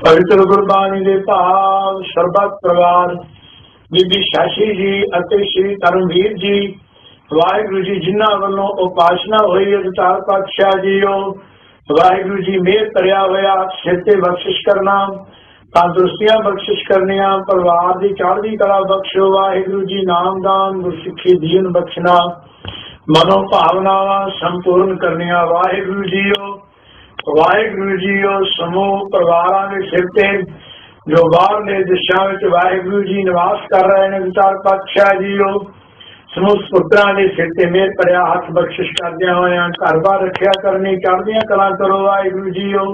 ਪਵਿੱਤਰ ਗੁਰਬਾਣੀ ਦੇ ਭਾਵ, ਸਰਬੱਤ ਪਰਿਵਾਰ ਬੀਬੀ ਸ਼ਾਸ਼ੀ ਜੀ ਅਤੇ ਸ਼੍ਰੀ ਧਰਮਵੀਰ ਜੀ, ਵਾਹਿਗੁਰੂ ਜੀ ਜਿਨ੍ਹਾਂ ਵੱਲੋਂ ਉਪਾਸ਼ਨਾ ਹੋਈ ਅਵਤਾਰ ਪਾਤਸ਼ਾਹ ਜੀਓ। ਵਾਹਿਗੁਰੂ ਜੀ ਮਿਹਰ ਕਰਿਆ ਹੋਇਆ ਸਿਰ ਤੇ ਬਖਸ਼ਿਸ਼ ਕਰਨਾ, ਤੰਦਰੁਸਤੀਆਂ ਬਖਸ਼ਿਸ਼ ਕਰਨੀਆਂ, ਪਰਿਵਾਰ ਦੀ ਚੜ੍ਹਦੀ ਕਲਾ ਬਖਸ਼ੋ, ਵਾਹਿਗੁਰੂ ਜੀ ਨਾਮ ਦਾਨ, ਗੁਰਸਿੱਖੀ ਦੀਨ ਬਖਸ਼ਣਾ ਮਨੋ ਭਾਵਨਾਵਾਂ ਸੰਪੂਰਨ ਕਰਨੀਆਂ, ਵਾਹਿਗੁਰੂ ਜੀਓ। ਵਾਹਿਗੁਰੂ ਜੀ ਜੀਓ ਸਮੂਹ ਪਰਿਵਾਰਾਂ ਦੇ ਸਿਰ ਤੇ, ਜੋ ਬਾਹਰਲੇ ਦਿਸ਼ਾ ਵਿੱਚ ਵਾਹਿਗੁਰੂ ਜੀ ਨਿਵਾਸ ਕਰ ਰਹੇ ਨੇ, ਵਿਚਾਰ ਪਾਤਸ਼ਾਹ ਜੀਓ ਸਮੂਹ ਪੁੱਤਰਾਂ ਦੇ ਸਿਰ ਤੇ ਮੇਰ ਭਰਿਆ ਹੱਥ ਬਖਸ਼ਿਸ਼ ਕਰਦਿਆਂ ਹੋਇਆਂ ਘਰ-ਬਾਰ ਰੱਖਿਆ ਕਰਨੀ, ਚੜ੍ਹਦੀਆਂ ਕਲਾ ਕਰੋ ਵਾਹਿਗੁਰੂ ਜੀ ਜੀਓ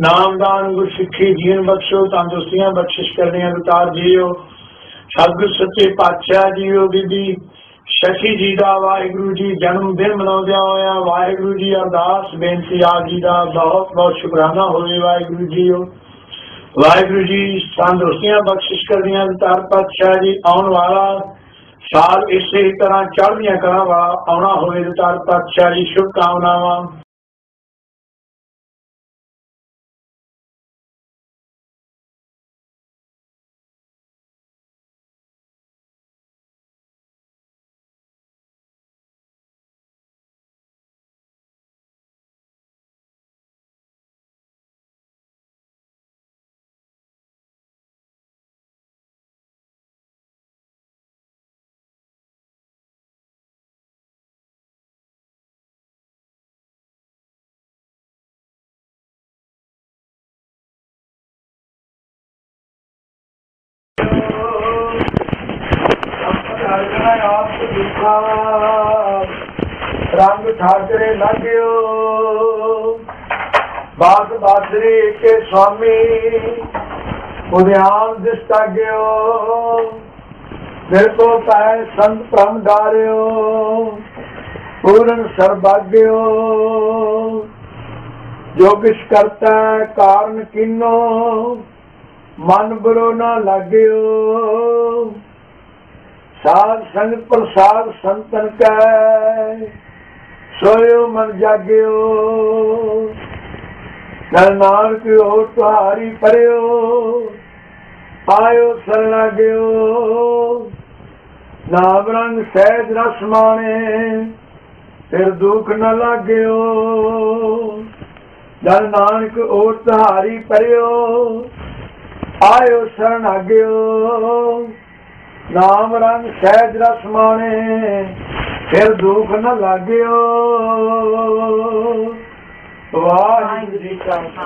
ਨਾਮਦਾਨ ਗੁਰਸਿੱਖੀ ਜੀਵਨ ਬਖਸ਼ੋ, ਤੰਦਰੁਸਤੀਆਂ ਬਖਸ਼ਿਸ਼ ਕਰਨੀਆਂ ਵਿਚਾਰ ਜੀਓ। ਸਤਿਗੁਰ ਸੱਚੇ ਪਾਤਸ਼ਾਹ ਜੀਓ ਬੀਬੀ ਸ਼ਸ਼ੀ ਜੀ ਦਾ ਵਾਹਿਗੁਰੂ ਜੀ ਜਨਮ ਦਿਨ ਮਨਾਉਂਦਿਆਂ ਹੋਇਆਂ ਵਾਹਿਗੁਰੂ ਜੀ ਅਰਦਾਸ, ਬੇਨਤੀ ਆਪ ਜੀ ਦਾ ਬਹੁਤ ਬਹੁਤ ਸ਼ੁਕਰਾਨਾ ਹੋਵੇ ਵਾਹਿਗੁਰੂ ਜੀਓ ਵਾਹਿਗੁਰੂ ਜੀ ਤੰਦਰੁਸਤੀਆਂ ਬਖਸ਼ਿਸ਼ ਕਰਦੀਆਂ ਵਿਚਾਰ ਪਾਤਸ਼ਾਹ ਜੀ, ਆਉਣ ਵਾਲਾ ਸਾਲ ਇਸੇ ਤਰ੍ਹਾਂ ਚੜ੍ਹਦੀਆਂ ਕਰਾਂ ਵਾਲਾ ਆਉਣਾ ਹੋਵੇ ਵਿਚਾਰ ਪਾਤਸ਼ਾਹ ਜੀ, ਸ਼ੁਭ ਕਾਮਨਾਵਾਂ। रंग ठाकरे लंघियो बाग बादरी के स्वामी उद्यान दिसता गयो। देखो पै संत प्रम डारियो पूर्ण सर्वाग्यो जो किस करता है, कारण किन्नो, मन बुरो ना लाग्यो। साध संग प्रसाद संतन कै ਸੋਇਓ ਮਨ ਜਾਗਿਓ। ਨਰ ਨਾਨਕ ਹੋ ਤੁਹਾਰੀ ਪਰਿਓ। ਆਇਓ ਸਰਣਾਗਿਓ ਨਾਮ ਰੰਗ ਸਹਿਜ ਰਸ ਮਾਣੇ, ਫਿਰ ਦੁੱਖ ਨ ਲੱਗਿਓ। ਨਰ ਨਾਨਕ ਹੋ ਤੁਹਾਰੀ ਪਰਿਓ। ਆਇਓ ਸਰਣਾਗਿਓ ਨਾਮ ਰੰਗ ਸਹਿਜ ਰਸ ਮਾਣੇ ਫਿਰ ਦੁੱਖ ਨ ਲੱਗਿਓ। ਵਾਹਿਗੁਰੂ ਜੀ ਕਾ